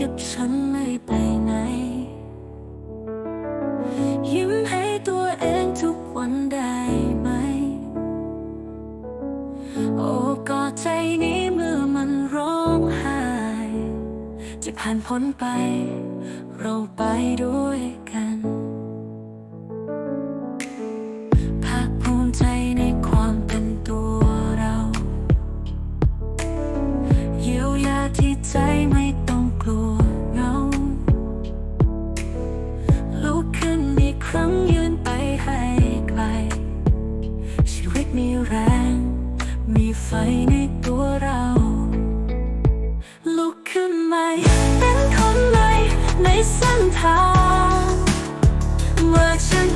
กับฉันไม่ไปไหน ยิ้มให้ตัวเองทุกวันได้ไหม โอ้กอดใจนี้เมื่อมันร้องไห้ จะผ่านพ้นไป เราไปด้วยกัน ไฟในตัวเรา ลุกขึ้นใหม่ เป็นคนใหม่ในเส้นทางเมื่อฉัน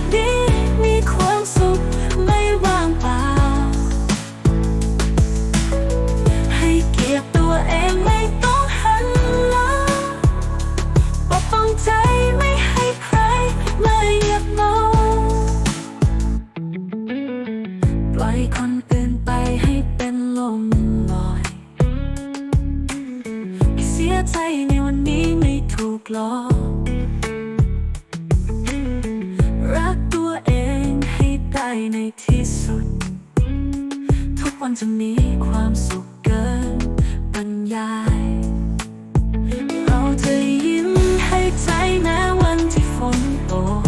วันนี้ไม่ถูกหลอก รักตัวเองให้ได้ในที่สุด ทุกวันจะมีความสุขเกินบรรยาย เราจะยิ้มให้ใจแม้วันที่ฝนตก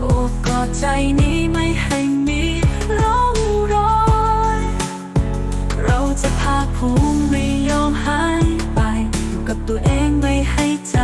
โอบกอดใจนี้ งไม่ให้ใจ